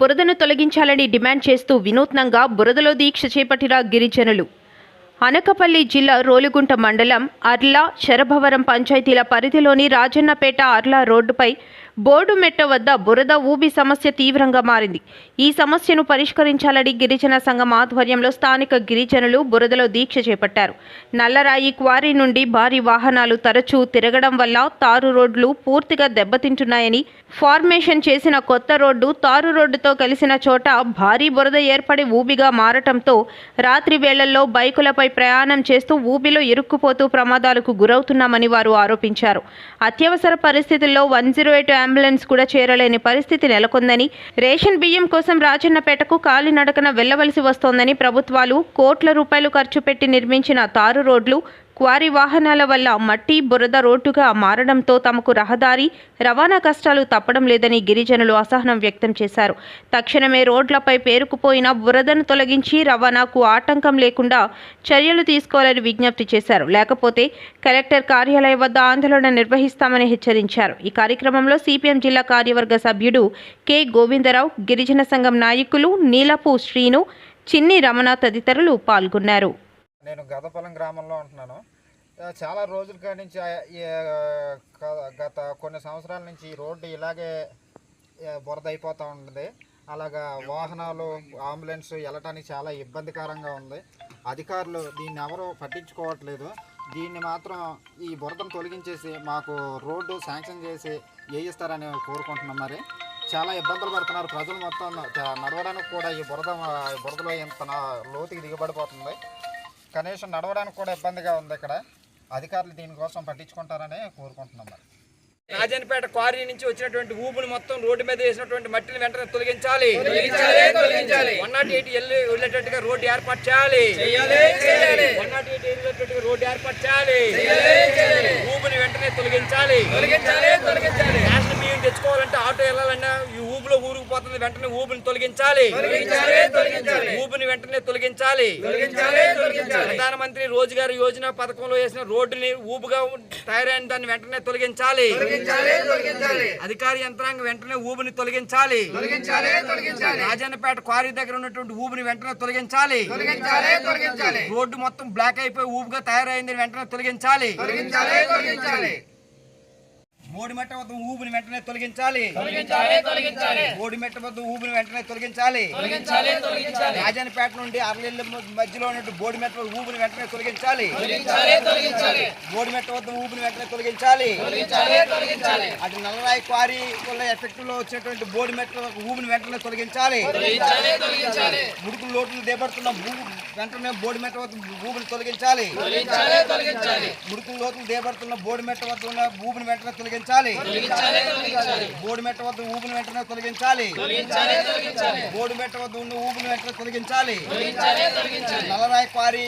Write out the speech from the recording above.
బురదను తొలగించాలని డిమాండ్ చేస్తూ వినూత్నంగా బురదలో దీక్ష చేపట్టిన గిరిజనులు. అనకపల్లి జిల్లా రోలుగుంట మండలం అర్లా శరభవరం పంచాయతీల పరిధిలోని రాజన్నపేట అర్లా రోడ్డుపై బోర్డు మెట్ట వద్ద బురద ఊబి సమస్య తీవ్రంగా మారింది. ఈ సమస్యను పరిష్కరించాలని గిరిజన సంఘం ఆధ్వర్యంలో స్థానిక గిరిజనులు బురదలో దీక్ష చేపట్టారు. నల్లరాయి క్వారీ నుండి భారీ వాహనాలు తరచూ తిరగడం వల్ల తారు రోడ్లు పూర్తిగా దెబ్బతింటున్నాయని ఫార్మేషన్ చేసిన కొత్త రోడ్డు తారు రోడ్డుతో కలిసిన చోట భారీ బురద ఏర్పడి ఊబిగా మారటంతో రాత్రి వేళల్లో బైకులపై ప్రయాణం చేస్తూ ఊబిలో ఇరుక్కుపోతూ ప్రమాదాలకు గురవుతున్నామని వారు ఆరోపించారు. అత్యవసర పరిస్థితుల్లో వన్ జీరో ఎయిట్ అంబులెన్స్ కూడా చేరలేని పరిస్థితి నెలకొందని రేషన్ బియ్యం కోసం రాజన్నపేటకు కాలినడకన వెళ్ళవలసి వస్తోందని ప్రభుత్వాలు కోట్ల రూపాయలు ఖర్చు పెట్టి నిర్మించిన తారు రోడ్లు క్వారీ వాహనాల వల్ల మట్టి బురద రోడ్డుగా మారడంతో తమకు రహదారి రవాణా కష్టాలు తప్పడం లేదని గిరిజనులు అసహనం వ్యక్తం చేశారు. తక్షణమే రోడ్లపై పేరుకుపోయిన బురదను తొలగించి రవాణాకు ఆటంకం లేకుండా చర్యలు తీసుకోవాలని విజ్ఞప్తి చేశారు. లేకపోతే కలెక్టర్ కార్యాలయం వద్ద ఆందోళన నిర్వహిస్తామని హెచ్చరించారు. ఈ కార్యక్రమంలో సిపిఎం జిల్లా కార్యవర్గ సభ్యుడు కె. గోవిందరావు గిరిజన సంఘం నాయకులు నీలపు శ్రీను చిన్ని రమణ తదితరులు పాల్గొన్నారు. నేను గదపలం గ్రామంలో ఉంటున్నాను. చాలా రోజుల కాడి నుంచి గత కొన్ని సంవత్సరాల నుంచి ఈ రోడ్డు ఇలాగే బురద అయిపోతూ ఉంటుంది అలాగా వాహనాలు అంబులెన్స్ వెళ్ళటానికి చాలా ఇబ్బందికరంగా ఉంది. అధికారులు దీన్ని ఎవరు పట్టించుకోవట్లేదు. దీన్ని మాత్రం ఈ బురదను తొలగించేసి మాకు రోడ్డు శాంక్షన్ చేసి వేయిస్తారని కోరుకుంటున్నాం మరి. చాలా ఇబ్బందులు పడుతున్నారు. ప్రజలు మొత్తం నడవడానికి కూడా ఈ బురద బురదలో ఇంత లోతుకి దిగబడిపోతుంది. కనీసం నడవడానికి కూడా ఇబ్బందిగా ఉంది ఇక్కడ. అధికారులు దీనికోసం పట్టించుకుంటారని కోరుకుంటున్నాం మరి. రాజన్పేట క్వారీ నుంచి వచ్చినటువంటి ఊపులు మొత్తం రోడ్డు మీద వేసినటువంటి మట్టిని వెంటనే తొలగించాలి. వన్ నాట్ ఎయిట్ వెళ్ళి వెళ్ళేటట్టుగా రోడ్డు ఏర్పాటు చేయాలి. వన్ నాట్ ఎయిట్ వెళ్ళేటట్టుగా రోడ్డు ఏర్పాటు చేయాలి. ఊపుని వెంటనే తొలగించాలి. బియ్యం తెచ్చుకోవాలంటే ఆటో వెళ్ళాలన్నా ఈ ఊపులో ఊరుకుపోతుంది వెంటనే ఊపిని తొలగించాలి. ఊపిని వెంటనే తొలగించాలి. ప్రధానమంత్రి రోజ్గార్ యోజన పథకంలో వేసిన రోడ్డుని ఊపుగా తయారైన దాన్ని వెంటనే తొలగించాలి. అధికార యంత్రాంగం వెంటనే ఊబిని తొలగించాలి. రాజన్నపేట క్వారీ దగ్గర ఉన్నటువంటి ఊబిని వెంటనే తొలగించాలి. రోడ్డు మొత్తం బ్లాక్ అయిపోయి ఊబుగా తయారైంది వెంటనే తొలగించాలి. బోడి మెట్ట వద్ద ఊబిని వెంటనే తొలగించాలి. బోడి మెట్ట వద్ద ఊబిని వెంటనే తొలగించాలి. రాజన్నపేట నుండి అరలిల్ల మధ్యలో ఉన్నట్టు బోడి మెట్ట వద్ద ఊబిని వెంటనే తొలగించాలి. బోడి మెట్ట వద్ద ఊబిని వెంటనే తొలగించాలి. అటు నల్లరాయి క్వారీ వల్ల ఎఫెక్ట్లో వచ్చినటువంటి బోడి మెట్ల ఊబిని వెంటనే తొలగించాలి. ముడుకులు లోటులు దేపడుతున్న భూ- వెంటనే బోడి మెట్ట వద్ద ఊబిని తొలగించాలి. ముడుకులు లోతులు దేపడుతున్న బోడి మెట్ట వద్ద ఉన్న ఊబిని వెంటనే తొలగించాలి. బోడి మెట్ట వద్ద ఊబిని వెంటనే తొలగించాలి. బోడి మెట్ట వద్ద ఉన్న ఊబిని వెంటనే తొలగించాలి. నల్లరాయి క్వారీ